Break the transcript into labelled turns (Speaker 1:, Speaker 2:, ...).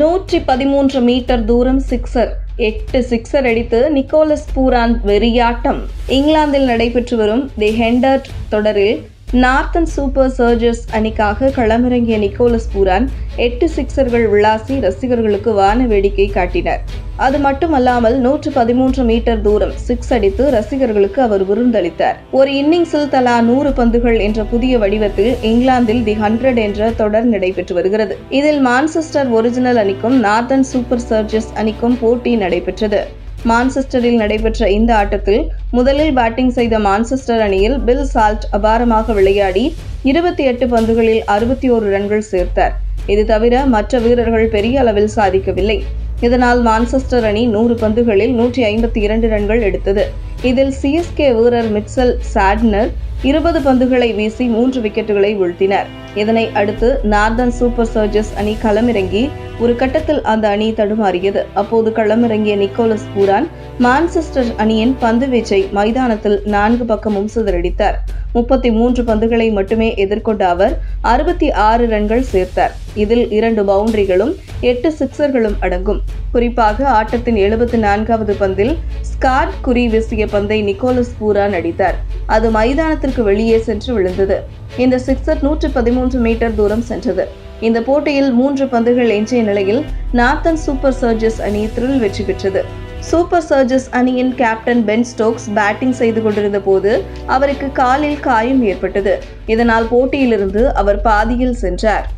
Speaker 1: நூற்றி பதிமூன்று மீட்டர் தூரம் சிக்ஸர். எட்டு சிக்ஸர் அடித்து நிக்கோலஸ் பூரான் வெறியாட்டம். இங்கிலாந்தில் நடைபெற்று வரும் தி ஹெண்டர்ட் தொடரில் நார்த்தன் சூப்பர் சர்ஜர்ஸ் அணிக்காக களமிறங்கிய நிக்கோலஸ் பூரான் எட்டு சிக்சர்கள் விளாசி ரசிகர்களுக்கு வான வேடிக்கை காட்டினர். அது மட்டுமல்லாமல் நூற்று பதிமூன்று மீட்டர் தூரம் சிக்ஸ் அடித்து ரசிகர்களுக்கு அவர் விருந்தளித்தார். ஒரு இன்னிங்ஸில் தலா நூறு பந்துகள் என்ற புதிய வடிவத்தில் இங்கிலாந்தில் தி ஹண்ட்ரட் என்ற தொடர் நடைபெற்று வருகிறது. இதில் மான்செஸ்டர் ஒரிஜினல் அணிக்கும் நார்த்தன் சூப்பர் சர்ஜர்ஸ் அணிக்கும் போட்டி நடைபெற்றது. மான்செஸ்டரில் நடைபெற்ற இந்த ஆட்டத்தில் முதலில் பேட்டிங் செய்த மான்செஸ்டர் அணியில் பில் சால்ட் அபாரமாக விளையாடி இருபத்தி எட்டு பந்துகளில் அறுபத்தி ஓரு ரன்கள் சேர்த்தார். இது தவிர மற்ற வீரர்கள் பெரிய அளவில் சாதிக்கவில்லை. இதனால் மான்செஸ்டர் அணி நூறு பந்துகளில் நூற்றி ஐம்பத்தி இரண்டு ரன்கள் எடுத்தது. இதில் சிஎஸ்கே வீரர் மிட்சல் சாட்னர் இருபது பந்துகளை வீசி மூன்று விக்கெட்டுகளை வீழ்த்தினர். இதனை அடுத்து நார்தன் சூப்பர் சர்ஜஸ் அணி களமிறங்கி ஒரு கட்டத்தில் அந்த அணி தடுமாறியது. அப்போது களமிறங்கிய நிக்கோலஸ் பூரான் மான்செஸ்டர் அணியின் பந்து வீச்சை மைதானத்தில் நான்கு பக்கமும் சிதறடித்தார். முப்பத்தி மூன்று பந்துகளை மட்டுமே எதிர்கொண்ட அவர் அறுபத்தி ஆறு ரன்கள் சேர்த்தார். இதில் இரண்டு பவுண்டரிகளும் எட்டு சிக்சர்களும் அடங்கும். குறிப்பாக ஆட்டத்தின் எழுபத்தி நான்காவது பந்தில் ஸ்காட் குறி வீசிய பந்தை நிக்கோலஸ் பூரான் அடித்தார். அது மைதானத்திற்கு வெளியே சென்று விழுந்தது. இந்த சிக்சர் நூற்று பதிமூன்று மீட்டர் தூரம் சென்றது. இந்த போட்டியில் மூன்று பந்துகள் எஞ்சிய நிலையில் நார்த்தன் சூப்பர் சர்ஜஸ் அணி த்ரில் வெற்றி பெற்றது. சூப்பர் சர்ஜஸ் அணியின் கேப்டன் பென் ஸ்டோக்ஸ் பேட்டிங் செய்து கொண்டிருந்த போது அவருக்கு காலில் காயம் ஏற்பட்டது. இதனால் போட்டியிலிருந்து அவர் பாதியில் சென்றார்.